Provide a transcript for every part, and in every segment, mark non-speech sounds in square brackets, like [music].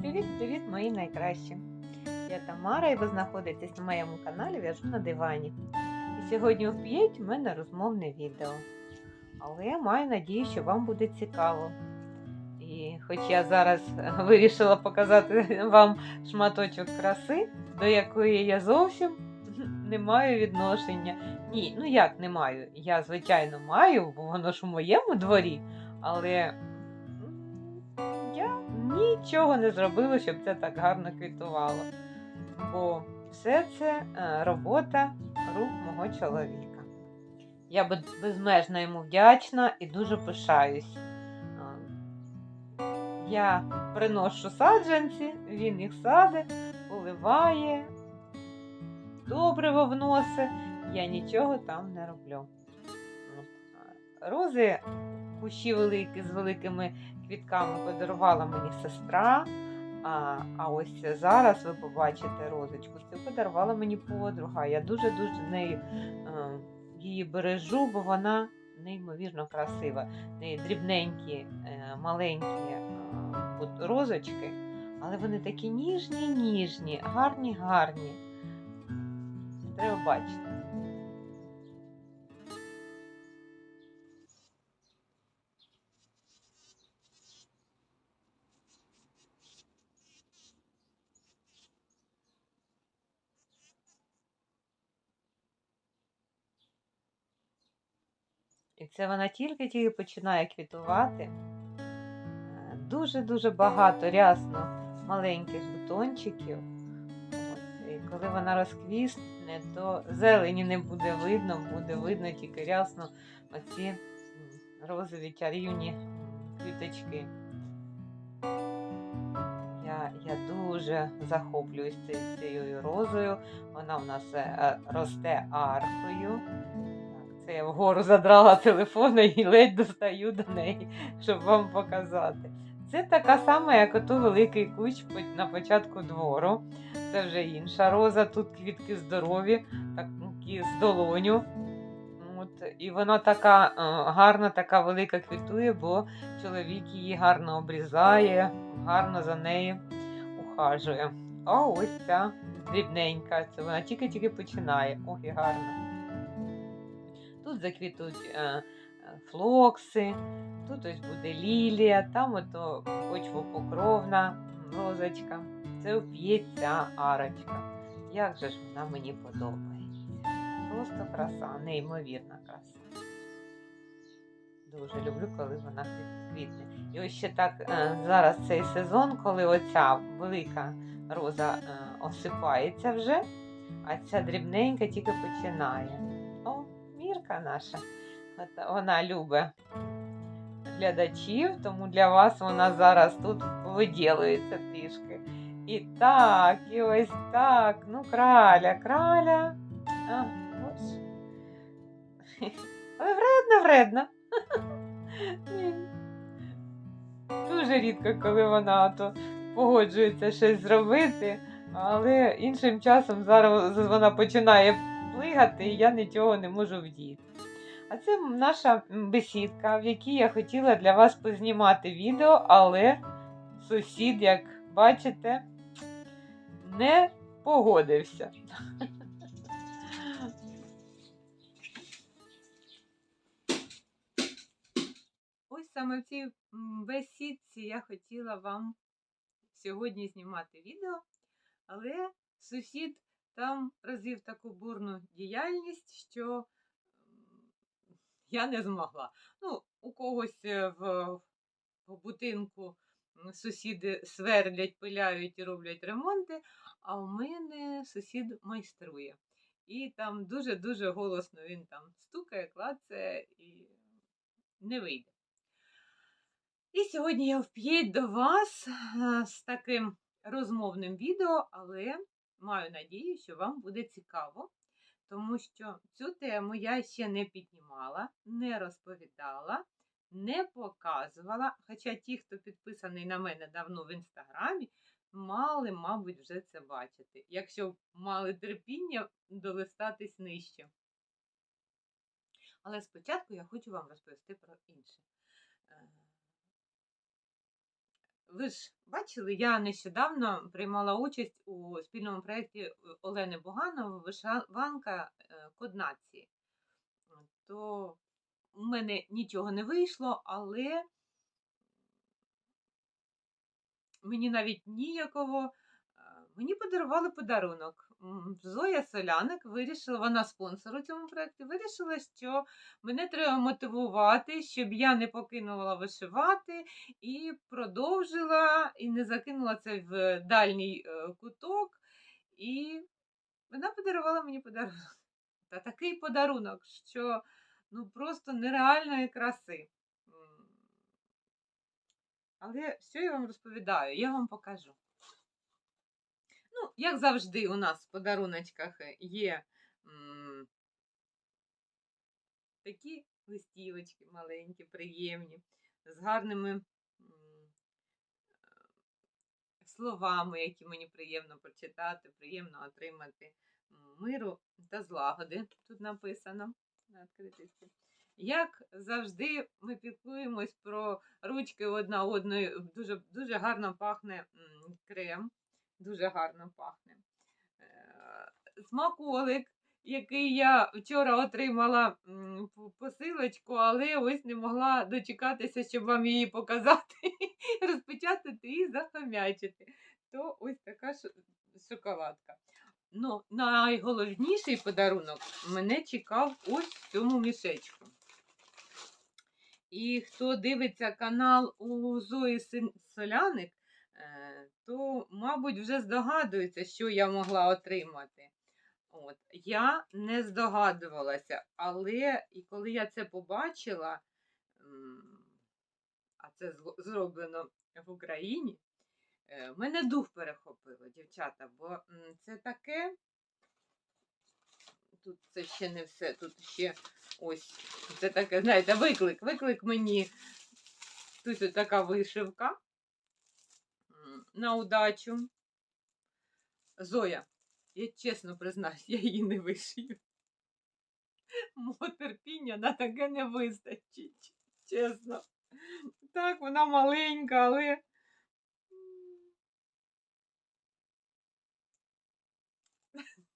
Привіт-привіт, мої найкращі! Я Тамара і ви знаходитесь на моєму каналі В'яжу на дивані. І сьогодні в 5 у мене розмовне відео. Але я маю надію, що вам буде цікаво. І хоч я зараз [laughs] вирішила показати вам шматочок краси, до якої я зовсім [laughs] не маю відношення. Ні, ну як не маю? Я, звичайно, маю, бо воно ж у моєму дворі, але я нічого не зробила, щоб це так гарно квітувало. Бо все це е, робота рук мого чоловіка. Я безмежно йому вдячна і дуже пишаюсь. Е, Я приношу саджанці, він їх садить, поливає, добриво вносить, я нічого там не роблю. Рози, кущі великі з великими квітками подарувала мені сестра. А, а ось зараз ви побачите розочку. Це подарувала мені подруга. Я дуже-дуже нею її бережу, бо вона неймовірно красива. Неї дрібненькі, е, маленькі розочки, але вони такі ніжні, ніжні, гарні, гарні. Треба бачити. Це вона тільки-тільки починає квітувати. Е, Дуже-дуже багато рясно маленьких бутончиків. І коли вона розквісне, то зелені не буде видно, буде видно тільки рясно оці розові чарівні квіточки. Я, я дуже захоплююсь цією розою. Вона в нас е, росте аркою. Це я вгору задрала телефон і ледь достаю до неї, щоб вам показати. Це така сама, як ото великий по- на початку двору. Це вже інша роза. Тут квітки здорові, такі з долоню. От, і вона така е, гарна, така велика квітує, бо чоловік її гарно обрізає, гарно за нею ухажує. А ось ця дрібненька, це вона тільки-тільки починає. Ох, і гарно. Тут заквітуть е, е, флокси, тут ось буде лілія, там ото почвопокровна розочка. Це вп'ється арочка. Як же ж вона мені подобається. Просто краса, неймовірна краса. Дуже люблю, коли вона квітне. І ось ще так е, зараз цей сезон, коли оця велика роза е, осипається вже, а ця дрібненька тільки починає. О, Мірка наша. Вона любить глядачів, тому для вас вона зараз тут виділується трішки. І так, і ось так. Ну, краля, краля. А, ось. [laughs] Але вредна, вредна. [laughs] Дуже рідко, коли вона то погоджується щось зробити, але іншим часом зараз вона починає плигати, і я нічого не можу вдіяти. А це наша бесідка, в якій я хотіла для вас познімати відео, але сусід, як бачите, не погодився. Ось саме в цій бесідці я хотіла вам сьогодні знімати відео, але сусід там розвів таку бурну діяльність, що я не змогла. Ну, у когось е, в, в будинку сусіди свердлять, пиляють і роблять ремонти, а у мене сусід майструє. І там дуже-дуже голосно він там стукає, клацає і не вийде. І сьогодні я вп'єть до вас е, з таким розмовним відео, але маю надію, що вам буде цікаво, тому що цю тему я ще не піднімала, не розповідала, не показувала. Хоча ті, хто підписаний на мене давно в інстаграмі, мали, мабуть, вже це бачити, якщо мали терпіння долистатись нижче. Але спочатку я хочу вам розповісти про інше. Е, Ви ж бачили, я нещодавно приймала участь у спільному проєкті е, Олени Буганової Вишиванка е, Код нації. То у мене нічого не вийшло, але мені навіть ніяково. е, Мені подарували подарунок. Зоя Соляник вирішила, вона спонсор у цьому проєкті, вирішила, що мене треба мотивувати, щоб я не покинула вишивати і продовжила, і не закинула це в дальній е, куток. І вона подарувала мені подарунок. Та такий подарунок, що ну просто нереальної краси. Але що я вам розповідаю? Я вам покажу. Ну, як завжди, у нас в подаруночках є м, такі листівочки маленькі, приємні, з гарними м, словами, які мені приємно прочитати, приємно отримати миру та злагоди. Тут написано. Як завжди, ми піклуємось про ручки одна одної. Дуже, дуже гарно пахне крем. Дуже гарно пахне. Е, Смаколик, який я вчора отримала посилочку, але ось не могла дочекатися, щоб вам її показати, [laughs] розпечатати і захомячити. То ось така шоколадка. Ну, найголовніший подарунок мене чекав ось в цьому мішечку. І хто дивиться канал у Зої Соляник, е, то, мабуть, вже здогадується, що я могла отримати. От. Я не здогадувалася, але і коли я це побачила, а це зроблено в Україні, е, мене дух перехопило, дівчата, бо це таке. Тут це ще не все, тут ще ось це таке, знаєте, виклик. Виклик мені. Тут така вишивка на удачу. Зоя, я чесно признаюсь, я її не вишию. Мого терпіння на таке не вистачить. Чесно. Так, вона маленька, але.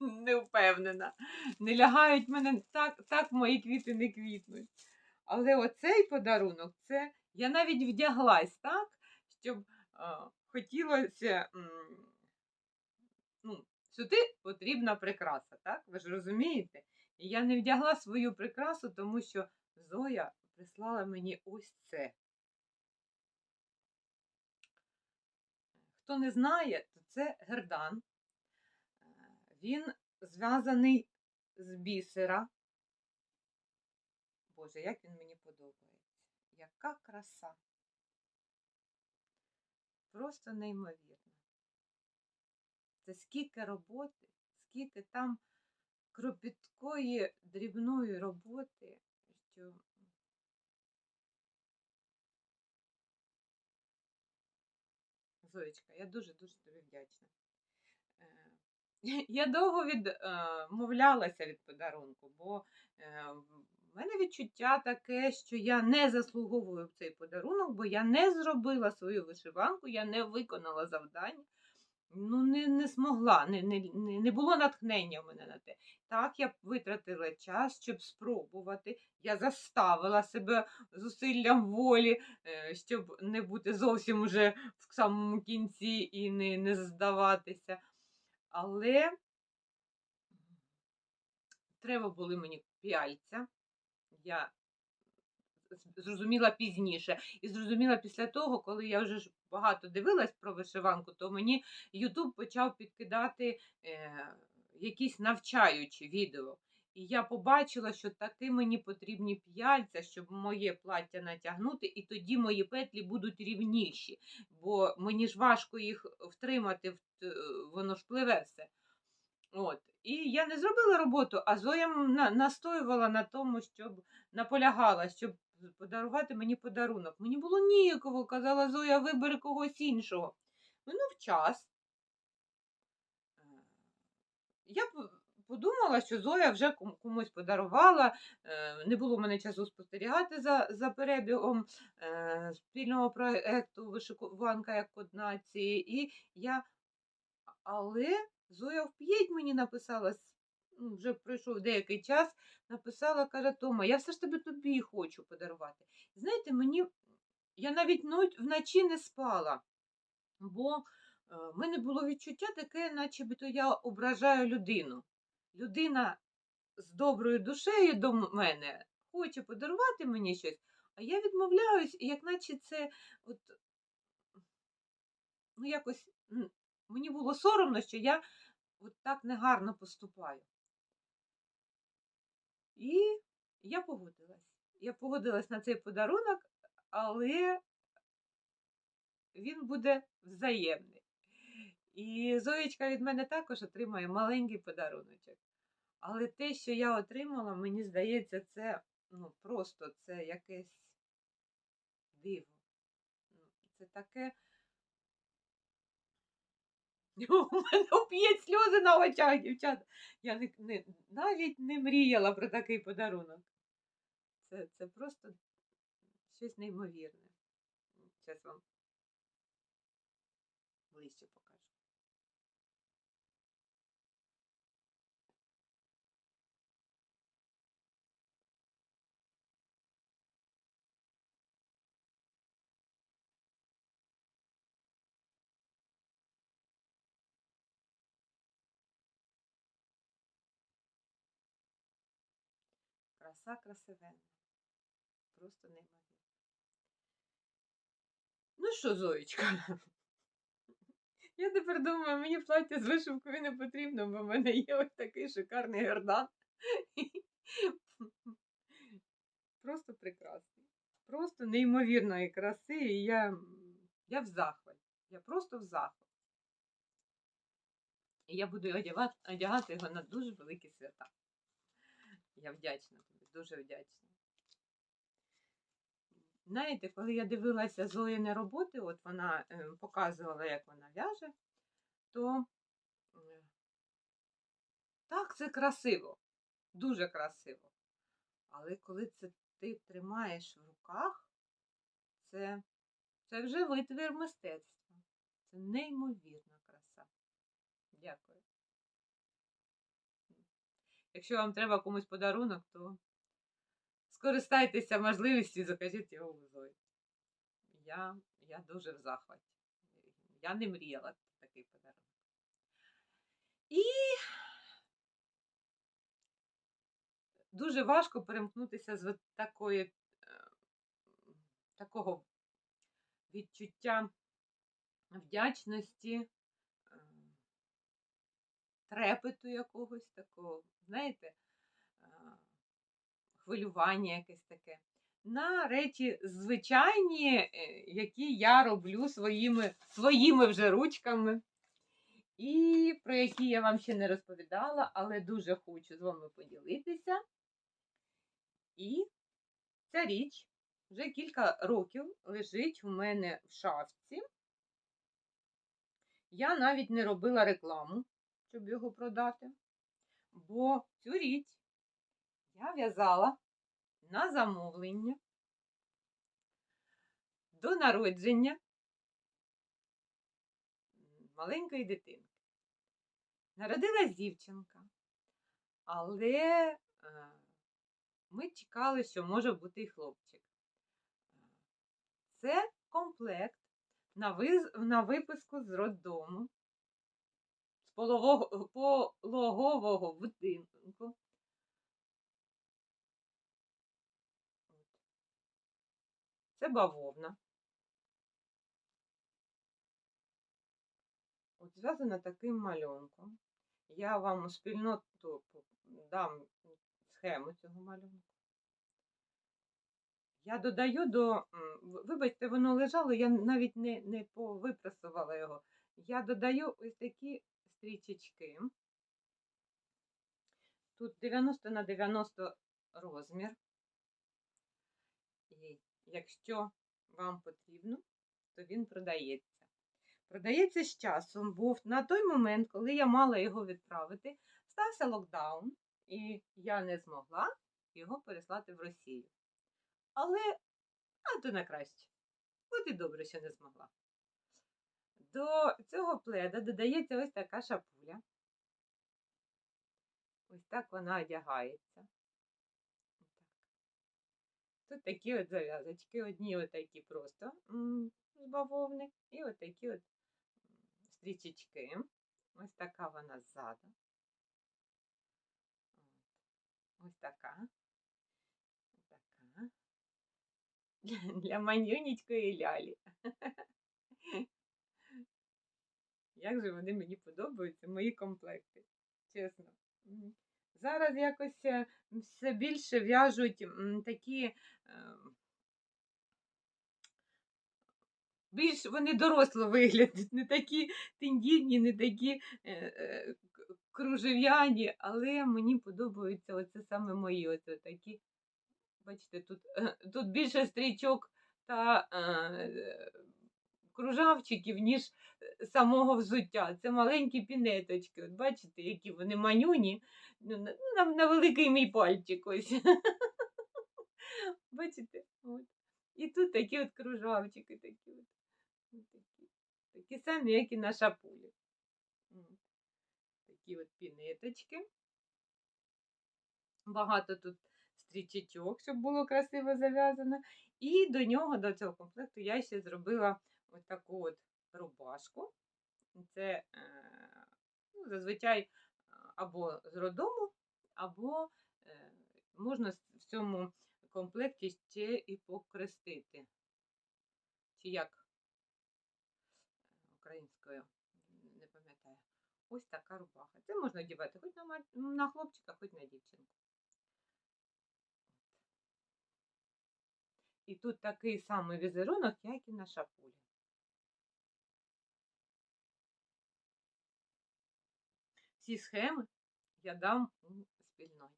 Не впевнена. Не лягають мене так, так мої квіти не квітнуть. Але оцей подарунок, це я навіть вдяглась так, щоб хотілося. Ну, сюди потрібна прикраса, так? Ви ж розумієте? І я не вдягла свою прикрасу, тому що Зоя прислала мені ось це. Хто не знає, то це гердан. Е, Він зв'язаний з бісера. Боже, як він мені подобається. Яка краса. Просто неймовірно. Це скільки роботи, скільки там кропіткої дрібної роботи, що Зоєчка, я дуже-дуже тобі вдячна. Е, [laughs] Я довго відмовлялася від подарунку, бо е, мене відчуття таке, що я не заслуговую цей подарунок, бо я не зробила свою вишиванку, я не виконала завдання. Ну, не, не змогла, не, не, не було натхнення в мене на те. Так, я витратила час, щоб спробувати. Я заставила себе зусиллям волі, е, щоб не бути зовсім уже в самому кінці і не, не здаватися. Але треба були мені п'яльця. Я зрозуміла пізніше. І зрозуміла після того, коли я вже багато дивилась про вишиванку, то мені Ютуб почав підкидати е, якісь навчаючі відео. І я побачила, що таки мені потрібні п'яльця, щоб моє плаття натягнути, і тоді мої петлі будуть рівніші, бо мені ж важко їх втримати, воно ж пливе все. От. І я не зробила роботу, а Зоя настоювала на тому, щоб наполягала, щоб подарувати мені подарунок. Мені було ніяково, казала Зоя, вибери когось іншого. Минув час. Е, Я подумала, що Зоя вже комусь подарувала. Е, Не було в мене часу спостерігати за, за перебігом е, спільного проєкту Вишикуванка як код нації. І я... Але Зоя вп'єть мені написала, ну, вже пройшов деякий час, написала, каже, Тома, я все ж тебе тобі хочу подарувати. Знаєте, мені я навіть вночі не спала, бо е, в мене було відчуття таке, начебто я ображаю людину. Людина з доброю душею до мене хоче подарувати мені щось, а я відмовляюсь, і як наче це от, ну, якось мені було соромно, що я от так негарно поступаю. І я погодилась. Я погодилась на цей подарунок, але він буде взаємний. І Зоєчка від мене також отримає маленький подаруночок. Але те, що я отримала, мені здається, це ну, просто це якесь диво. Це таке. [laughs] У мене п'ють сльози на очах, дівчата. Я не, не, навіть не мріяла про такий подарунок. Це, це просто щось неймовірне. Зараз вам ближче покажу. Краса красивенна. Просто неймовірна. Ну що, Зоєчка? [laughs] Я тепер думаю, мені плаття з вишивкою не потрібно, бо в мене є ось такий шикарний гердан. [laughs] Просто прекрасний. Просто неймовірної краси. І я, я в захваті. Я просто в захваті. І я буду одягати, його на дуже великі свята. Я вдячна дуже вдячна. Знаєте, коли я дивилася Зоїни роботи, от вона е, показувала, як вона в'яже, то так, це красиво, дуже красиво. Але коли це ти тримаєш в руках, це, це вже витвір мистецтва. Це неймовірна краса. Дякую. Якщо вам треба комусь подарунок, то скористайтеся можливістю і закажіть його у Зої. Я, я дуже в захваті. Я не мріяла такий подарунок. І дуже важко перемкнутися з такої, е, такого відчуття вдячності, е, трепету якогось такого, знаєте, хвилювання якесь таке. На речі звичайні, е, які я роблю своїми, своїми вже ручками, і про які я вам ще не розповідала, але дуже хочу з вами поділитися. І ця річ вже кілька років лежить у мене в шафці. Я навіть не робила рекламу, щоб його продати, бо цю річ я в'язала на замовлення до народження маленької дитинки. Народилась дівчинка, але е, ми чекали, що може бути і хлопчик. Це комплект на, виписку з роддому, з пологового будинку. Це бавовна. От зв'язана таким малюнком. Я вам у спільноту дам схему цього малюнку. Я додаю до, вибачте, воно лежало, я навіть не, не повипрасувала його. Я додаю ось такі стрічечки. Тут 90 на 90 розмір. Якщо вам потрібно, то він продається. Продається з часом, бо на той момент, коли я мала його відправити, стався локдаун, і я не змогла його переслати в Росію. Але а то на краще. От і добре, що не змогла. До цього пледа додається ось така шапуля. Ось так вона одягається. Тут такі от зав'язочки, одні отакі просто з бавовни, і отакі от стрічечки. Ось така вона ззаду. Ось така. Така. [laughs] Для манюнічкої лялі. [laughs] Як же вони мені подобаються, мої комплекти. Чесно. Зараз якось е, все більше в'яжуть такі. е, Більш вони доросло виглядають, не такі тендітні, не такі е, е, кружев'яні, але мені подобаються оце саме мої. Оце такі. Бачите, тут, е, тут більше стрічок та е, кружавчиків, ніж е, самого взуття. Це маленькі пінеточки. От бачите, які вони манюні. Ну, на, на, на великий мій пальчик ось. [laughs] Бачите? От. І тут такі от кружавчики, такі. От такі. такі самі, як і на шапулі. Такі от пінеточки. Багато тут стрічечок, щоб було красиво зав'язано. І до нього, до цього комплекту, я ще зробила ось таку от рубашку. Це е, ну, зазвичай або з родому, або е, можна в цьому комплекті ще і покрестити. Чи як українською, не пам'ятаю. Ось така рубаха. Це можна одягати хоч на, на хлопчика, хоч на дівчинку. І тут такий самий візерунок, як і на шапулі. Всі схеми я дам у спільноті.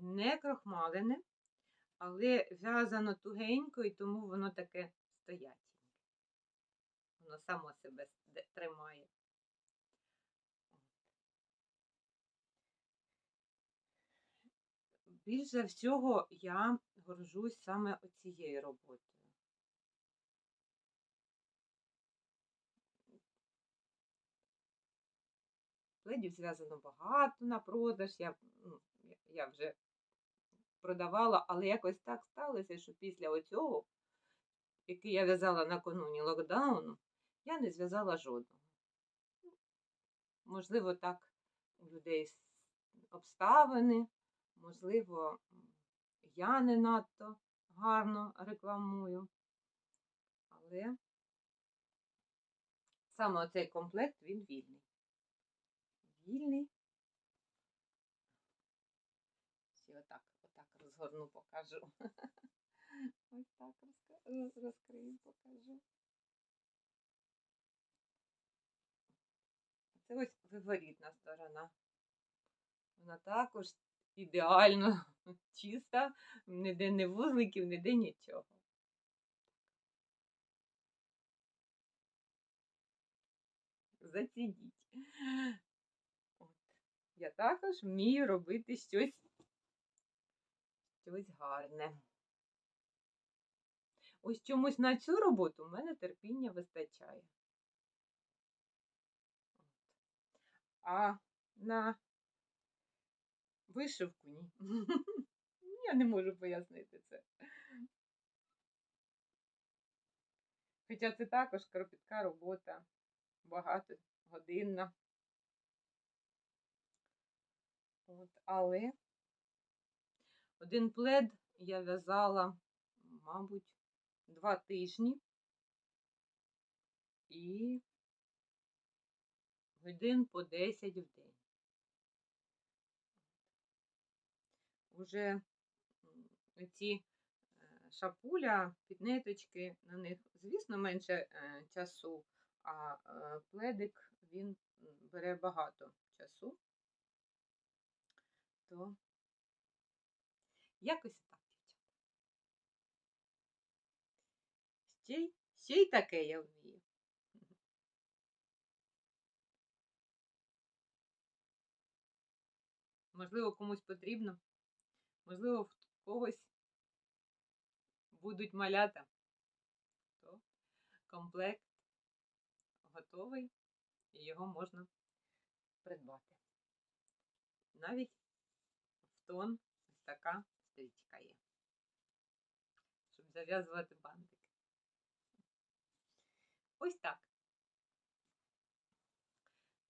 Не крохмалене, але в'язано тугенько, і тому воно таке стояченьке. Воно само себе тримає. Більш за всього я горжусь саме оцією роботою. Пледів зв'язано багато на продаж. Я, ну, я- вже продавала, але якось так сталося, що після оцього, який я в'язала накануні локдауну, я не зв'язала жодного. Можливо, так у людей обставини, можливо, я не надто гарно рекламую. Але саме оцей комплект він вільний. Вільний. Ще отак, отак розгорну, покажу. [laughs] Ось так розкрию, покажу. Це ось виворітна сторона. Вона також ідеально [laughs] чиста, ніде не вузликів, ніде нічого. Зацініть. От. Я також вмію робити щось, щось гарне. Ось чомусь на цю роботу в мене терпіння вистачає. А на вишивку ні. [laughs] Я не можу пояснити це. Хоча це також кропітка робота, багатогодинна. От, але один плед я в'язала, мабуть, два тижні і годин по 10 в день. Уже ці е, шапуля, підниточки, на них, звісно, менше е, часу, а е, пледик він бере багато часу. То Якось так. Ще й, ще й таке я вмію. Можливо, комусь потрібно, можливо, в когось будуть малята, то комплект готовий і його можна придбати. Навіть в тон ось така стрічка є, щоб зав'язувати бантики. Ось так.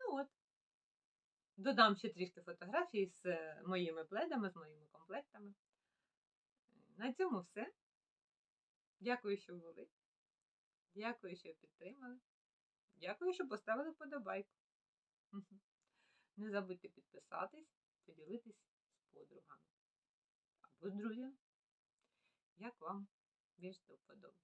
Ну от. Додам ще трішки фотографій з е, моїми пледами, з моїми комплектами. На цьому все. Дякую, що були. Дякую, що підтримали. Дякую, що поставили вподобайку. Не забудьте підписатись, поділитись з подругами або з друзями. Як вам більш до вподоби.